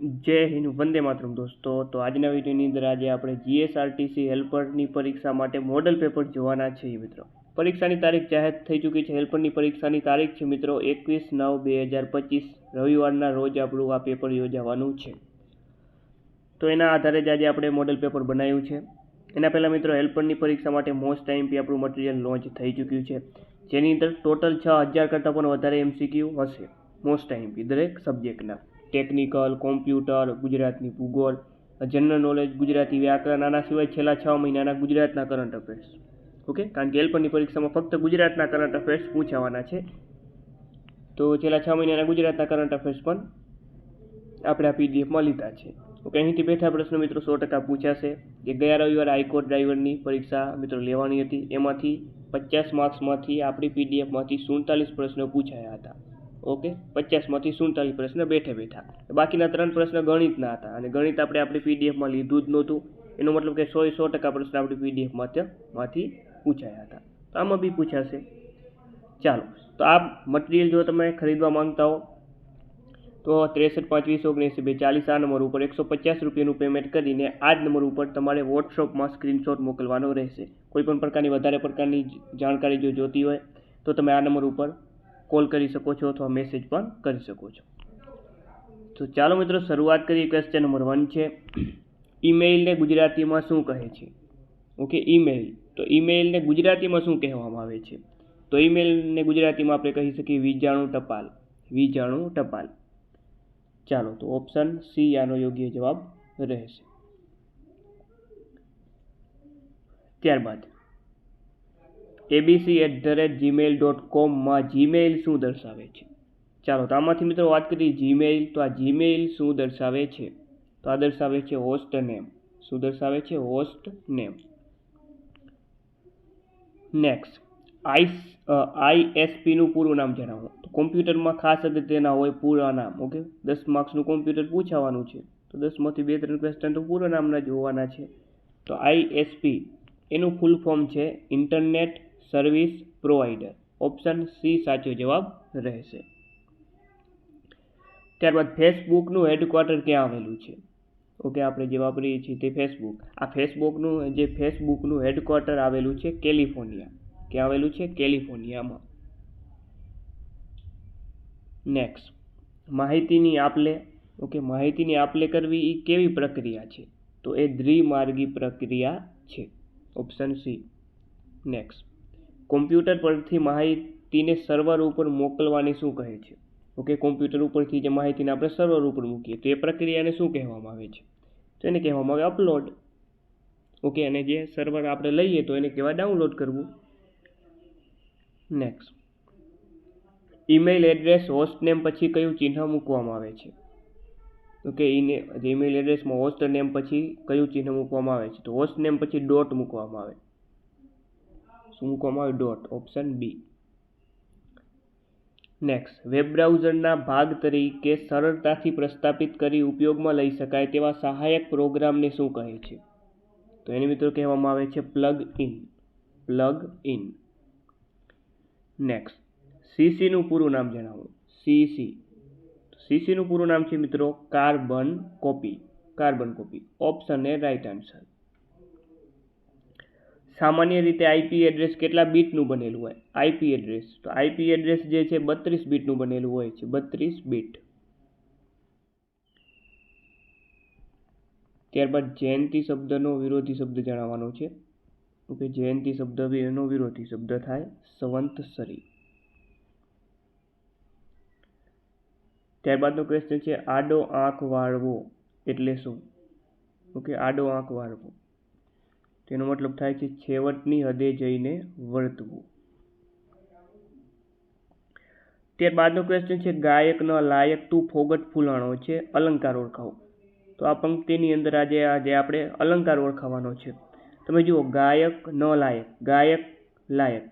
જય હિન્દ, વંદે માતરમ દોસ્તો. તો આજના વિડીયોની અંદર આજે આપણે જીએસઆરટીસી હેલ્પરની પરીક્ષા માટે મોડલ પેપર જોવાના છીએ મિત્રો. પરીક્ષાની તારીખ જાહેર થઈ ચૂકી છે. હેલ્પરની પરીક્ષાની તારીખ છે મિત્રો એકવીસ નવ બે હજાર પચીસ. રવિવારના રોજ આપણું આ પેપર યોજાવાનું છે. તો એના આધારે જ આજે આપણે મોડલ પેપર બનાવ્યું છે. એના પહેલાં મિત્રો હેલ્પરની પરીક્ષા માટે મોસ્ટ ટાઈમથી આપણું મટીરિયલ લોન્ચ થઈ ચૂક્યું છે. જેની અંદર ટોટલ છ હજાર કરતાં પણ વધારે એમસીક્યુ હશે. મોસ્ટ ટાઈમથી દરેક સબ્જેક્ટના. ટેકનિકલ, કોમ્પ્યુટર, ગુજરાતની ભૂગોળ, જનરલ નોલેજ, ગુજરાતી વ્યાકરણ, આના સિવાય છેલ્લા છ મહિનાના ગુજરાતના કરંટ અફેર્સ. ઓકે? કારણ કે એલપનની પરીક્ષામાં ફક્ત ગુજરાતના કરંટ અફેર્સ પૂછાવાના છે. તો છેલ્લા છ મહિનાના ગુજરાતના કરંટ અફેર્સ પણ આપણે આ પીડીએફમાં લીધા છે. ઓકે? અહીંથી બેઠા પ્રશ્નો મિત્રો સો ટકા પૂછાશે કે ગયા રવિવારે હાઈકોર્ટ ડ્રાઈવરની પરીક્ષા મિત્રો લેવાની હતી. એમાંથી પચાસ માર્ક્સમાંથી આપણી પીડીએફમાંથી સુડતાલીસ પ્રશ્નો પૂછાયા હતા. ઓકે? પચાસમાંથી સુડતાલીસ પ્રશ્ન બેઠે બેઠા. બાકીના ત્રણ પ્રશ્ન ગણિતના હતા. અને ગણિત આપણે આપણી પીડીએફમાં લીધું જ નહોતું. એનો મતલબ કે સો સો ટકા પ્રશ્ન આપણી પીડીએફમાંથી માંથી પૂછાયા હતા. તો આમાં બી પૂછાશે. ચાલો, તો આ મટીરિયલ જો તમે ખરીદવા માંગતા હો, તો ત્રેસઠ પાંચવીસ વીસ ઓગણીસ બે, ચાલીસ, આ નંબર ઉપર એકસો પચાસ રૂપિયાનું પેમેન્ટ કરીને આ જ નંબર ઉપર તમારે વોટ્સઅપમાં સ્ક્રીનશોટ મોકલવાનો રહેશે. કોઈ પણ પ્રકારની વધારે પ્રકારની જાણકારી જો જોતી હોય, તો તમે આ નંબર ઉપર કોલ કરી શકો છો અથવા મેસેજ પણ કરી શકો છો. તો ચાલો મિત્રો શરૂઆત કરીએ ક્વેશ્ચન નંબર વન છે. ઈમેઇલને ગુજરાતીમાં શું કહે છે? ઓકે ઈમેઇલ તો ઈમેઇલને ગુજરાતીમાં શું કહેવામાં આવે છે? તો ઈમેઇલને ગુજરાતીમાં આપણે કહી શકીએ વીજાણું ટપાલ. વીજાણું ટપાલ. ચાલો, તો ઓપ્શન સી આનો યોગ્ય જવાબ રહેશે. ત્યારબાદ ABC at the rate Gmail dot કોમમાં જીમેલ શું દર્શાવે છે? ચાલો તો આમાંથી મિત્રો વાત કરીએ જીમેલ તો આ જીમેલ શું દર્શાવે છે? તો આ દર્શાવે છે હોસ્ટ નેમ શું દર્શાવે છે? હોસ્ટ નેમ નેક્સ્ટ આઈસ આઈએસપીનું પૂરું નામ જણાવો. તો કોમ્પ્યુટરમાં ખાસ અગત્યના હોય પૂરા નામ, ઓકે? દસ માર્ક્સનું કોમ્પ્યુટર પૂછાવાનું છે. તો દસમાંથી બે ત્રણ ક્વેશ્ચન તો પૂરા નામના જોવાના છે. તો આઈએસપી એનું ફૂલ ફોર્મ છે internet service provider option C સાચો જવાબ રહેશે. ત્યારબાદ ફેસબુકનું હેડક્વાર્ટર ક્યાં આવેલું છે? ઓકે, આપણે જે વાપરીએ છીએ તે ફેસબુક. આ ફેસબુકનું, જે ફેસબુકનું હેડક્વાર્ટર આવેલું છે કેલિફોર્નિયા. ક્યાં આવેલું છે? કેલિફોર્નિયામાં. નેક્સ્ટ માહિતીની આપલે, ઓકે, માહિતીની આપલે કરવી એ કેવી પ્રક્રિયા છે? તો એ દ્વિમાર્ગી પ્રક્રિયા છે. ઓપ્શન સી નેક્સ્ટ કોમ્પ્યુટર પરથી માહિતીને સર્વર ઉપર મોકલવાની શું કહે છે? ઓકે કોમ્પ્યુટર ઉપરથી જે માહિતીને આપણે સર્વર ઉપર મૂકીએ, તો એ પ્રક્રિયાને શું કહેવામાં આવે છે? તો એને કહેવામાં આવે અપલોડ ઓકે અને જે સર્વર આપણે લઈએ, તો એને કહેવાય ડાઉનલોડ કરવું. Next email address host name પછી કયું ચિહ્ન મૂકવામાં આવે છે? ઓકે ઈને જે ઈમેલ એડ્રેસમાં હોસ્ટ નેમ પછી કયું ચિહ્ન મૂકવામાં આવે છે? તો હોસ્ટ નેમ પછી ડોટ મૂકવામાં આવે. શું મૂકવામાં dot option B next web બ્રાઉઝરના ભાગ તરીકે સરળતાથી પ્રસ્થાપિત કરી ઉપયોગમાં લઈ શકાય તેવા સહાયક પ્રોગ્રામને શું કહે છે? તો એને મિત્રો કહેવામાં આવે છે plug in plug in next સીસીનું પૂરું નામ જણાવો. સીસી સીસીનું પૂરું નામ છે મિત્રો carbon copy carbon copy option A right answer સામાન્ય રીતે આઈપી એડ્રેસ કેટલા બીટનું બનેલું હોય? આઈપી એડ્રેસ તો આઈપી એડ્રેસ જે છે, બત્રીસ બીટનું બનેલું હોય છે. બત્રીસ બીટ. ત્યારબાદ જયંતિ શબ્દનો વિરોધી શબ્દ જણાવવાનો છે. ઓકે, જયંતિ શબ્દ એનો વિરોધી શબ્દ થાય. સંવંતસરી ત્યારબાદનો ક્વેશ્ચન છે, આડો આંખ વાળવો એટલે શું? ઓકે, આડો આંખ વાળવો. તેનો મતલબ થાય છે છેવટની હદે જઈને વર્તવું. ત્યારબાદનો ક્વેશ્ચન છે, ગાયકનો લાયક તું ફોગટ ફૂલાણો છે, અલંકાર ઓળખાવો. તો આ પંક્તિની અંદર આજે આજે આપણે અલંકાર ઓળખાવાનો છે. તમે જુઓ, ગાયક ન લાયક, ગાયક લાયક.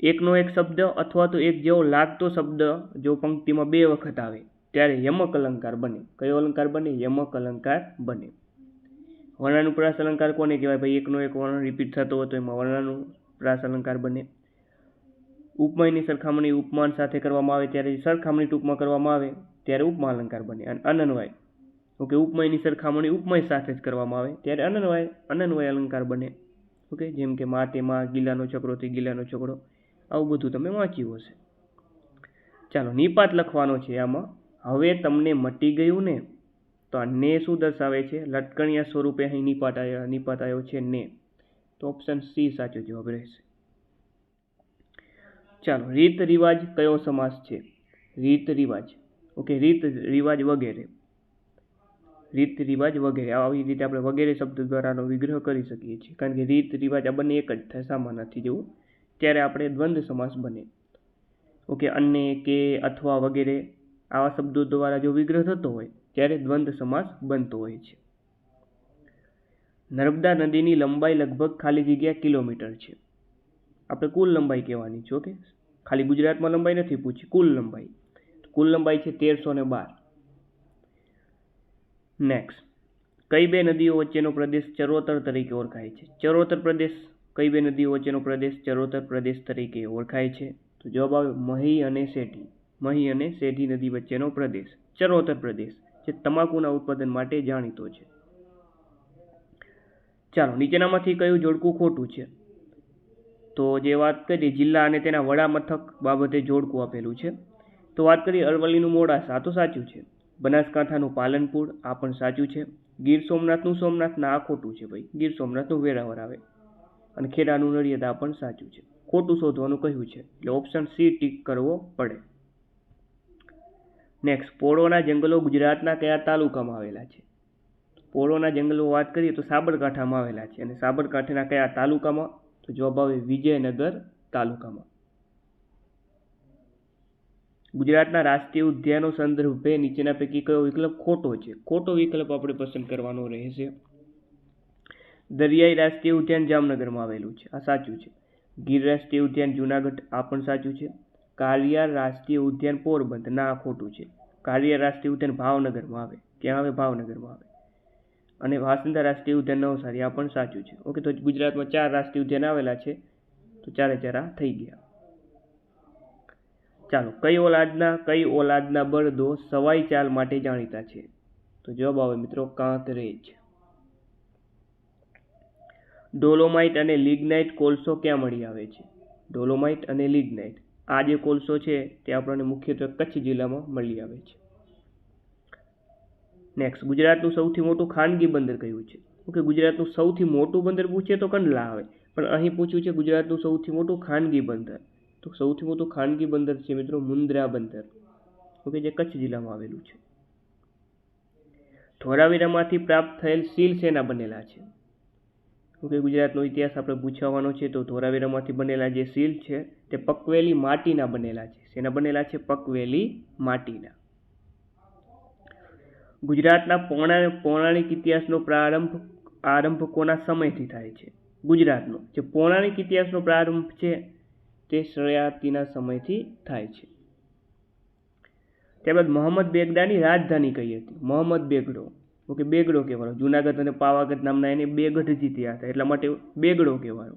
એકનો એક શબ્દ અથવા તો એક જેવો લાગતો શબ્દ જો પંક્તિમાં બે વખત આવે, ત્યારે યમક અલંકાર બને. કયો અલંકાર બને? યમક અલંકાર બને. વર્ણાનુપ્રાસ અલંકાર કોને કહેવાય? ભાઈ, એકનો એક વર્ણ રિપીટ થતો હોય તો એમાં વર્ણાનુપ્રાસ અલંકાર બને. ઉપમાની સરખામણી ઉપમાન સાથે કરવામાં આવે, ત્યારે સરખામણી ટૂંકમાં કરવામાં આવે, ત્યારે ઉપમા અલંકાર બને. અને અનન્વય. ઓકે, ઉપમયની સરખામણી ઉપમય સાથે જ કરવામાં આવે, ત્યારે અનન્વય અનન્વય અલંકાર બને. ઓકે, જેમ કે મા તેમાં ગીલાનો તે ગીલાનો છકડો. આવું બધું તમે વાંચ્યું હશે. ચાલો, નિપાત લખવાનો છે આમાં. હવે તમને મટી ગયું ને તો આ ને શું દર્શાવે છે? લટકણિયા સ્વરૂપે અહીં નિપાત આવ્યો છે ને. તો ઓપ્શન સી સાચો જવાબ રહેશે. ચાલો, રીત રિવાજ કયો સમાસ છે? રીત રિવાજ. ઓકે, રીત રિવાજ વગેરે. રીત રિવાજ વગેરે. આવી રીતે આપણે વગેરે શબ્દ દ્વારાનો વિગ્રહ કરી શકીએ છીએ. કારણ કે રીત રિવાજ આ બંને એક જ થાય સામાનાથી જેવું ત્યારે આપણે દ્વંદ્વ સમાસ બને. ઓકે અન્ય કે, અથવા વગેરે. આવા શબ્દો દ્વારા જો વિગ્રહ થતો હોય ત્યારે દ્વંદ્વ સમાસ બનતો હોય છે. નર્મદા નદીની લંબાઈ લગભગ ખાલી જગ્યા કિલોમીટર છે. આપણે કુલ લંબાઈ કહેવાની છે, ઓકે? ખાલી ગુજરાતમાં લંબાઈ નથી પૂછી, કુલ લંબાઈ. કુલ લંબાઈ છે તેરસો ને બાર. નેક્સ્ટ કઈ બે નદીઓ વચ્ચેનો પ્રદેશ ચરોતર તરીકે ઓળખાય છે? ચરોતર પ્રદેશ, કઈ બે નદીઓ વચ્ચેનો પ્રદેશ ચરોતર પ્રદેશ તરીકે ઓળખાય છે? તો જવાબ આવે મહી અને શેઠી. મહી અને શેઠી નદી વચ્ચેનો પ્રદેશ, ચરોતર પ્રદેશ. જે તમાકુના ઉત્પાદન માટે જાણીતો છે. ચાલો, નીચેનામાંથી કયું જોડકું ખોટું છે? તો જે વાત કરીએ જિલ્લા અને તેના વડા મથક બાબતે જોડકું આપેલું છે, તો વાત કરીએ અરવલ્લીનું મોડાસા તો સાચું છે. બનાસકાંઠાનું પાલનપુર, આ પણ સાચું છે. ગીર સોમનાથનું સોમનાથ ના આ ખોટું છે ભાઈ. ગીર સોમનાથનું વેરાવર આવે. અને ખેડાનું નડિયાદ, આ પણ સાચું છે. ખોટું શોધવાનું કહ્યું છે. એટલે ઓપ્શન સી ટીક કરવો પડે. નેક્સ્ટ પોળોના જંગલો ગુજરાતના કયા તાલુકામાં આવેલા છે? પોળોના જંગલો વાત કરીએ તો સાબરકાંઠામાં આવેલા છે. અને સાબરકાંઠાના કયા તાલુકામાં? તો જવાબ આવે વિજયનગર તાલુકામાં. ગુજરાતના રાષ્ટ્રીય ઉદ્યાનો સંદર્ભે નીચેના પૈકી કયો વિકલ્પ ખોટો છે? ખોટો વિકલ્પ આપણે પસંદ કરવાનો રહેશે. દરિયાઈ રાષ્ટ્રીય ઉદ્યાન જામનગરમાં આવેલું છે. આ સાચું છે. ગીર રાષ્ટ્રીય ઉદ્યાન જુનાગઢ આ પણ સાચું છે. કાલિયાર રાષ્ટ્રીય ઉદ્યાન પોરબંદર. ના ખોટું છે. કાલિયાર રાષ્ટ્રીય ઉદ્યાન ભાવનગરમાં આવે. ક્યાં આવે? ભાવનગરમાં આવે. અને વાસંદા રાષ્ટ્રીય ઉદ્યાન નવસારી, આ પણ સાચું છે. ઓકે, તો ગુજરાતમાં ચાર રાષ્ટ્રીય ઉદ્યાન આવેલા છે. તો ચારે ચાર થઈ ગયા. ચાલો, કઈ ઓલાદના કઈ ઓલાદના બળદો સવાઈ ચાલ માટે જાણીતા છે? તો જવાબ આવે મિત્રો કાંકરેજ. ડોલોમાઇટ અને લિગ્નાઇટ કોલસો ક્યાં મળી આવે છે? ડોલોમાઇટ અને લિગ્નાઇટ. આ જે કોલસો છે તે આપણને મુખ્યત્વે કચ્છ જિલ્લામાં મળી આવે છે. નેક્સ્ટ ગુજરાતનું સૌથી મોટું ખાનગી બંદર કયું છે? ઓકે, ગુજરાતનું સૌથી મોટું બંદર પૂછે તો કંડલા આવે. પણ અહીં પૂછ્યું છે ગુજરાતનું સૌથી મોટું ખાનગી બંદર. તો સૌથી મોટું ખાનગી બંદર છે મિત્રો મુન્દ્રા બંદર. ઓકે, જે કચ્છ જિલ્લામાં આવેલું છે. ધોળાવીરામાંથી પ્રાપ્ત થયેલ સીલ સેના બનેલા છે. ઓકે ગુજરાતનો ઇતિહાસ આપણે પૂછવાનો છે, તો ધોરાવીરામાંથી બનેલા જે શીલ છે, તે પકવેલી માટીના બનેલા છે. શેના બનેલા છે? પકવેલી માટીના. ગુજરાતના પૌરાણિક ઇતિહાસનો પ્રારંભ, આરંભ કોના સમયથી થાય છે? ગુજરાતનો. જે પૌરાણિક ઇતિહાસનો પ્રારંભ છે, તે શ્રયાતિના સમયથી થાય છે. ત્યારબાદ મોહમ્મદ બેગડાની રાજધાની કઈ હતી? મોહમ્મદ બેગડો. ઓકે, બેગડો કહેવાનો. જુનાગઢ અને પાવાગઢ નામના એને બેગઢ જીત્યા હતા. એટલા માટે બેગડો કહેવાનો.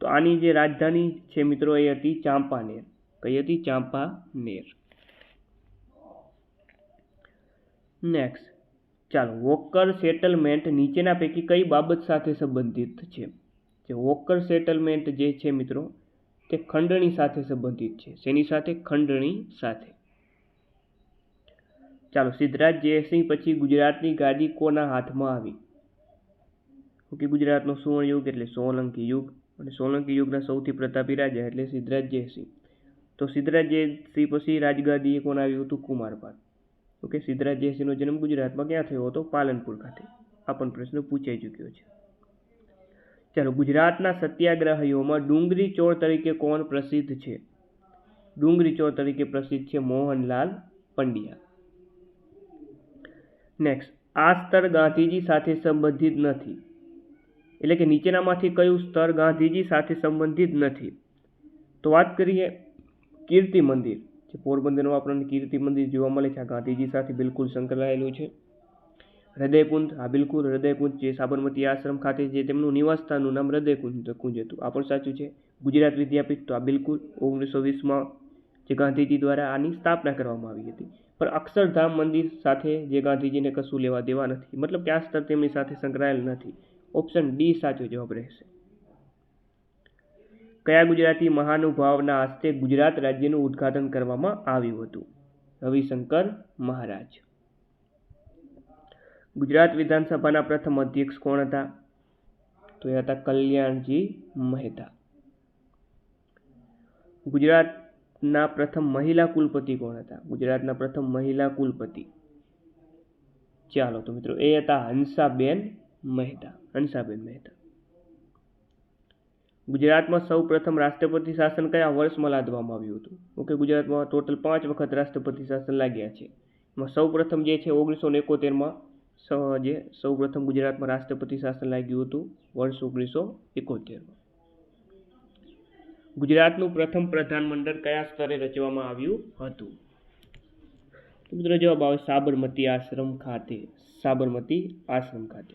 તો આની જે રાજધાની છે મિત્રો, એ હતી ચાંપાનેર. કઈ હતી? ચાંપાનેર. નેક્સ્ટ ચાલો, વોકર સેટલમેન્ટ નીચેના પૈકી કઈ બાબત સાથે સંબંધિત છે? જે વોકર સેટલમેન્ટ જે છે મિત્રો, તે ખંડણી સાથે સંબંધિત છે. શેની સાથે? ખંડણી સાથે. ચાલો સિદ્ધરાજ જયસિંહ પછી ગુજરાતની ગાદી કોના હાથમાં આવી? ઓકે, ગુજરાતનો સુવર્ણ યુગ એટલે સોલંકી યુગ. અને સોલંકી યુગના સૌથી પ્રતાપી રાજા એટલે સિદ્ધરાજ જયસિંહ. તો સિદ્ધરાજ જયસિંહ પછી રાજગાદીએ કોણ આવ્યું હતું? કુમારપાલ. ઓકે, સિદ્ધરાજ જયસિંહનો જન્મ ગુજરાતમાં ક્યાં થયો હતો? પાલનપુર ખાતે. આ પણ પ્રશ્ન પૂછાઈ ચૂક્યો છે. ચાલો, ગુજરાતના સત્યાગ્રહીઓમાં ડુંગરી ચોર તરીકે કોણ પ્રસિદ્ધ છે? ડુંગરી ચોર તરીકે પ્રસિદ્ધ છે મોહનલાલ પંડ્યા. નેક્સ્ટ આ સ્તર ગાંધીજી સાથે સંબંધિત નથી. એટલે કે નીચેનામાંથી કયું સ્તર ગાંધીજી સાથે સંબંધિત નથી. તો વાત કરીએ કીર્તિ મંદિર. જે પોરબંદરનું આપણને કીર્તિ મંદિર જોવા મળે છે, આ ગાંધીજી સાથે બિલકુલ સંકળાયેલું છે. હૃદયકુંજ, આ બિલકુલ હૃદયકુંજ જે સાબરમતી આશ્રમ ખાતે જે તેમનું નિવાસસ્થાનનું નામ હૃદયકુંજ કુંજ હતું. આ પણ સાચું છે. ગુજરાત વિદ્યાપીઠ તો આ બિલકુલ ઓગણીસો વીસમાં જે ગાંધીજી દ્વારા આની સ્થાપના કરવામાં આવી હતી. પણ અક્ષરધામ મંદિર સાથે જે ગાંધીજીને કશું લેવા દેવા નથી. મતલબ કે આ સ્તર તેમની સાથે સંકળાયેલ નથી. ઓપ્શન ડી સાચો જવાબ રહેશે. કયા ગુજરાતી મહાનુભાવના હસ્તે ગુજરાત રાજ્યનું ઉદ્ઘાટન કરવામાં આવ્યું હતું? રવિશંકર મહારાજ. ગુજરાત વિધાનસભાના પ્રથમ અધ્યક્ષ કોણ હતા? તો એ હતા કલ્યાણજી મહેતા. ગુજરાતના પ્રથમ મહિલા કુલપતિ કોણ હતા? ગુજરાતના પ્રથમ મહિલા કુલપતિ. ચાલો તો મિત્રો, એ હતા હંસાબેન મહેતા. હંસાબેન મહેતા. ગુજરાતમાં સૌ પ્રથમ રાષ્ટ્રપતિ શાસન કયા વર્ષમાં લાદવામાં આવ્યું હતું? ઓકે, ગુજરાતમાં ટોટલ પાંચ વખત રાષ્ટ્રપતિ શાસન લાગ્યા છે. એમાં સૌ પ્રથમ જે છે ઓગણીસો ને એકોતેરમાં જે સૌ પ્રથમ ગુજરાતમાં રાષ્ટ્રપતિ શાસન લાગ્યું હતું, વર્ષ ઓગણીસો એકોતેરમાં. ગુજરાતનું પ્રથમ પ્રધાનમંડળ કયા સ્તરે રચવામાં આવ્યું હતું? મિત્રો જવાબ આવે સાબરમતી આશ્રમ ખાતે. સાબરમતી આશ્રમ ખાતે.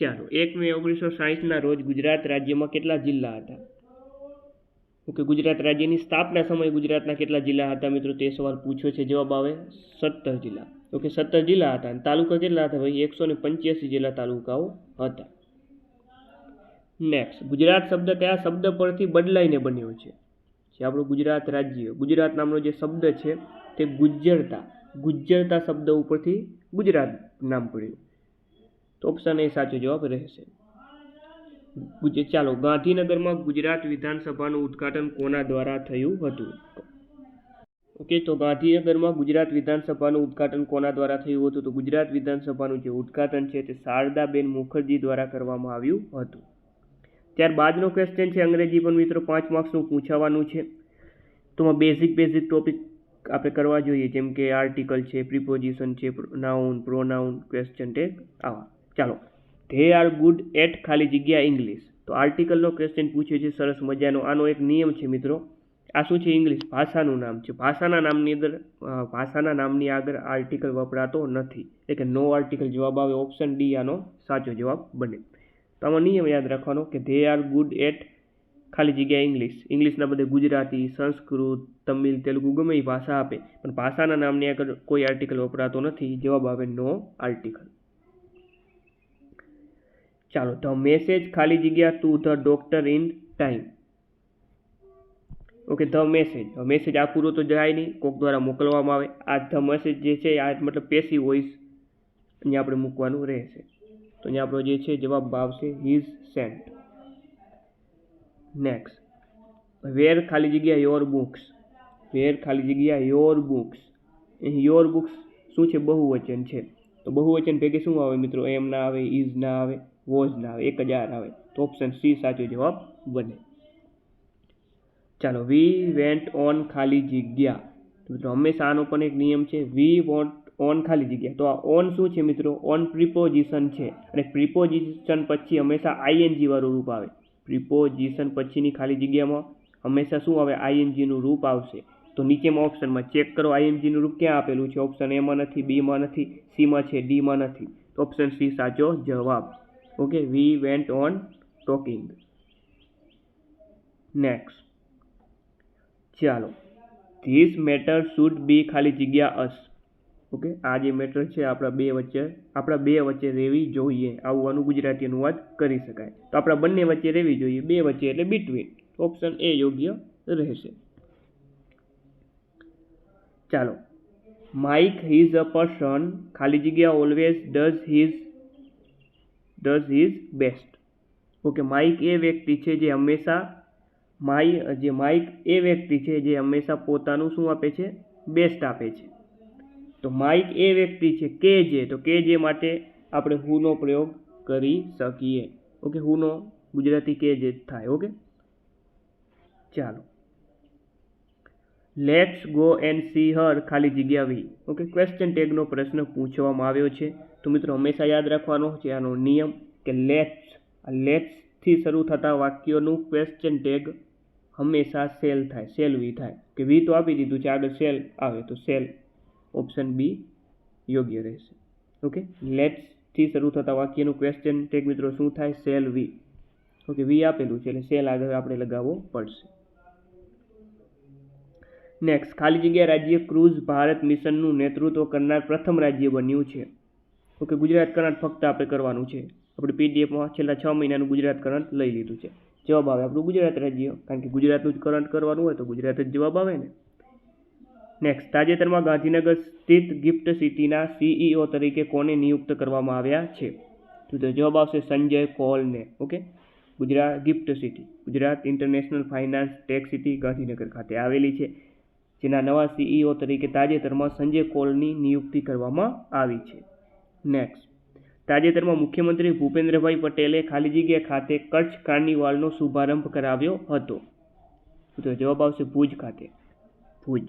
ચાલો, એક મે ઓગણીસો સાહીઠના રોજ ગુજરાત રાજ્યમાં કેટલા જિલ્લા હતા? ઓકે, ગુજરાત રાજ્યની સ્થાપના સમયે ગુજરાતના કેટલા જિલ્લા હતા મિત્રો? તે સવાલ પૂછ્યો છે, જવાબ આવે સત્તર જિલ્લા. ઓકે, સત્તર જિલ્લા હતા અને તાલુકા કેટલા હતા ભાઈ? એકસો ને પંચ્યાસી જેટલા તાલુકાઓ હતા. નેક્સ્ટ ગુજરાત શબ્દ કયા શબ્દ પરથી બદલાઈને બન્યો છે? જે આપણું ગુજરાત રાજ્ય, ગુજરાત નામનો જે શબ્દ છે, તે ગુજ્જરતા ગુજ્જરતા શબ્દ ઉપરથી ગુજરાત નામ પડ્યું. તો ઓપ્શન એ સાચો જવાબ રહેશે. ચાલો, ગાંધીનગરમાં ગુજરાત વિધાનસભાનું ઉદ્ઘાટન કોના દ્વારા થયું હતું? ઓકે તો ગાંધીનગરમાં ગુજરાત વિધાનસભાનું ઉદ્ઘાટન કોના દ્વારા થયું હતું? તો ગુજરાત વિધાનસભાનું જે ઉદ્ઘાટન છે, તે શારદાબેન મુખર્જી દ્વારા કરવામાં આવ્યું હતું. ત્યારબાદનો ક્વેશ્ચન છે, અંગ્રેજી પણ મિત્રો પાંચ માર્ક્સનું પૂછાવાનું છે. તો બેઝિક બેઝિક ટોપિક આપણે કરવા જોઈએ, જેમ કે આર્ટિકલ છે પ્રિપોઝિશન છે નાઉન પ્રોનાઉન ક્વેશ્ચન ટેગ આવા. ચાલો. ધે આર ગુડ એટ ખાલી જગ્યા ઇંગ્લિશ તો આર્ટિકલનો ક્વેશ્ચન પૂછ્યો છે, સરસ મજાનો. આનો એક નિયમ છે મિત્રો. આ શું છે ઇંગ્લિશ ભાષાનું નામ છે. ભાષાના નામની અંદર ભાષાના નામની આગળ આર્ટિકલ વપરાતો નથી. એટલે કે નો આર્ટિકલ જવાબ આવે ઓપ્શન ડી આનો સાચો જવાબ બને. તો આમાં નિયમ યાદ રાખવાનો કે ધે આર ગુડ એટ ખાલી જગ્યા ઇંગ્લિશ ઇંગ્લિશના બધે ગુજરાતી, સંસ્કૃત, તમિલ, તેલુગુ ગમે એ ભાષા આપે. પણ ભાષાના નામની આગળ કોઈ આર્ટિકલ વપરાતો નથી. જવાબ આવે નો આર્ટિકલ ચાલો ધ મેસેજ ખાલી જગ્યા to the doctor in time okay the message message આ પૂરો તો જાય નહીં. કોક દ્વારા મોકલવામાં આવે. આ ધ મેસેજ જે છે, આ મતલબ પેસી વોઇસ અહીંયા આપણે મૂકવાનું રહેશે. તો અહીંયા આપણો જે છે જવાબ આવશે હિઝ સેન્ટ નેક્સ્ટ વેર ખાલી જગ્યા યોર બુક્સ વેર ખાલી જગ્યા યોર બુક્સ યોર બુક્સ શું છે? બહુવચન છે. તો બહુવચન ભેગે શું આવે મિત્રો? એમ ના આવે ઇઝ ના આવે વોઝ ના આવે, એક આર આવે. તો ઓપ્શન સી સાચો જવાબ બને. ચાલો વી વેન્ટ ઓન ખાલી જગ્યા. મિત્રો, હંમેશા આનો પણ એક નિયમ છે વી વોન્ટ ઓન ખાલી જગ્યા. તો આ ઓન શું છે મિત્રો? ઓન પ્રિપોઝિશન છે. અને પ્રિપોઝિશન પછી હંમેશા આઈએનજીવાળું રૂપ આવે. પ્રિપોઝિશન પછીની ખાલી જગ્યામાં હંમેશા શું આવે? આઈએનજીનું રૂપ આવશે. તો નીચેમાં ઓપ્શનમાં ચેક કરો આઈએનજીનું રૂપ ક્યાં આપેલું છે? ઓપ્શન એમાં નથી બીમાં નથી સીમાં છે ડીમાં નથી. તો ઓપ્શન સી સાચો જવાબ. Okay we went on talking next ચાલો. ધીસ મેટર શુડ બી ખાલી જગ્યા અસ ઓકે? આ જે મેટર છે, આપણા બે વચ્ચે, આપણા બે વચ્ચે રહેવી જોઈએ. આવું આનું ગુજરાતી અનુવાદ કરી શકાય. તો આપણા બંને વચ્ચે રહેવી જોઈએ, બે વચ્ચે એટલે બિટવીન ઓપ્શન એ યોગ્ય રહેશે. ચાલો. માઇક હિઝ અ પર્સન ખાલી જગ્યા always does his does his best okay Mike એ વ્યક્તિ છે જે હંમેશા માઈ જે માઇક એ વ્યક્તિ છે જે હંમેશા પોતાનું શું આપે છે? બેસ્ટ આપે છે. તો માઇક એ વ્યક્તિ છે કે જે, તો કે જે માટે આપણે હુનો પ્રયોગ કરી શકીએ. ઓકે, હુનો ગુજરાતી કે જે થાય, ઓકે? ચાલો. Let's go and see her ખાલી જગ્યા વી ઓકે ક્વેશ્ચન ટેગનો પ્રશ્ન પૂછવામાં આવ્યો છે. તો મિત્રો, હંમેશા યાદ રાખવાનો છે આનો નિયમ કે લેટ્સ આ લેટ્સથી શરૂ થતા વાક્યોનું ક્વેશ્ચન ટેગ હંમેશા સેલ થાય સેલ વી થાય. કે વી તો આપી દીધું છે, આગળ સેલ આવે તો સેલ ઓપ્શન બી યોગ્ય રહેશે. ઓકે લેટ્સથી શરૂ થતા વાક્યનું ક્વેશ્ચન ટેક મિત્રો, શું થાય? સેલ વી ઓકે વી આપેલું છે એટલે સેલ આગળ આપણે લગાવવો પડશે. નેક્સ્ટ ખાલી જગ્યા રાજ્ય ક્રુઝ ભારત મિશનનું નેતૃત્વ કરનાર પ્રથમ રાજ્ય બન્યું છે. ઓકે ગુજરાત કરંટ ફક્ત આપણે કરવાનું છે. આપણે પીડીએફમાં છેલ્લા છ મહિનાનું ગુજરાત કરંટ લઈ લીધું છે. જવાબ આવે આપણું ગુજરાત રાજ્ય. કારણ કે ગુજરાતનું જ કરંટ કરવાનું હોય તો ગુજરાત જ જવાબ આવે ને. નેક્સ્ટ તાજેતરમાં ગાંધીનગર સ્થિત ગિફ્ટ સિટીના સીઈઓ તરીકે કોને નિયુક્ત કરવામાં આવ્યા છે? તો જવાબ આવશે Sanjay કોલને, okay? Gujarat gift city, Gujarat international finance tech city Gandhinagar ખાતે આવેલી છે, જેના નવા સીઈઓ તરીકે તાજેતરમાં સંજય કોલની નિયુક્તિ કરવામાં આવી છે. નેક્સ્ટ તાજેતરમાં મુખ્યમંત્રી ભૂપેન્દ્રભાઈ પટેલે ખાલી જગ્યા ખાતે કચ્છ કાર્નિવાલનો શુભારંભ કરાવ્યો હતો. તો જવાબ આવશે ભુજ ખાતે. ભુજ.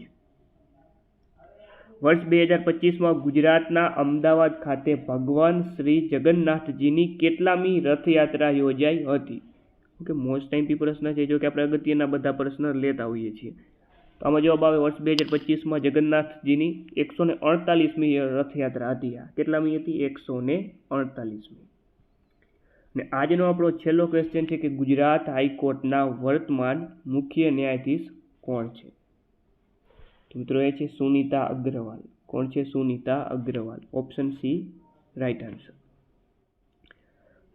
વર્ષ બે હજાર પચીસમાં ગુજરાતના અમદાવાદ ખાતે ભગવાન શ્રી જગન્નાથજીની કેટલામી રથયાત્રા યોજાઈ હતી. ઓકે મોસ્ટ ટાઈમથી પ્રશ્ન છે જો કે આપણે અગત્યના બધા પ્રશ્ન લેતા હોઈએ છીએ. તો આમાં જવાબ આવે, વર્ષ બે હજાર પચીસમાં જગન્નાથજીની એકસો ને અડતાલીસમી રથયાત્રા હતી આ. કેટલામી હતી? એકસો ને અડતાલીસમી. ને આજનો આપણો છેલ્લો ક્વેશ્ચન છે કે ગુજરાત હાઈકોર્ટના વર્તમાન મુખ્ય ન્યાયાધીશ કોણ છે? મિત્રો એ છે સુનીતા અગ્રવાલ. કોણ છે Sunita Agarwal? Option C right answer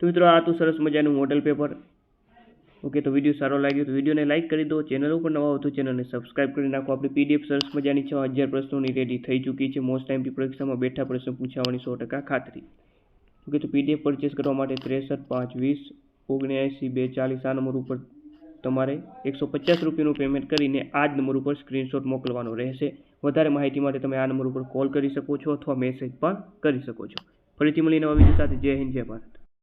તો મિત્રો આ હતું સરસ મજાનું મોડલ પેપર ઓકે તો વીડિયો સારો લાગ્યો તો વિડીયોને લાઇક કરી દો. ચેનલ ઉપર નવા હોતું તો ચેનલને સબસ્ક્રાઇબ કરી નાખો. આપણી પીડીએફ સરસ મજાની છ હજાર પ્રશ્નોની રેડી થઈ ચૂકી છે. મોસ્ટ ટાઈમથી પરીક્ષામાં બેઠા પ્રશ્નો પૂછાવાની સો ટકા ખાતરી. ઓકે તો પીડીએફ પરચેસ કરવા માટે ત્રેસઠ પાંચ વીસ ઓગણ્યાએંસી બે ચાલીસ આ નંબર ઉપર તમારે એકસો પચાસ રૂપિયાનું પેમેન્ટ કરીને આ જ નંબર ઉપર સ્ક્રીનશોટ મોકલવાનો રહેશે. વધારે માહિતી માટે તમે આ નંબર ઉપર કોલ કરી શકો છો અથવા મેસેજ પણ કરી શકો છો. ફરીથી મળીને નવા વીડિયો સાથે. જય હિન્દ, જય ભારત.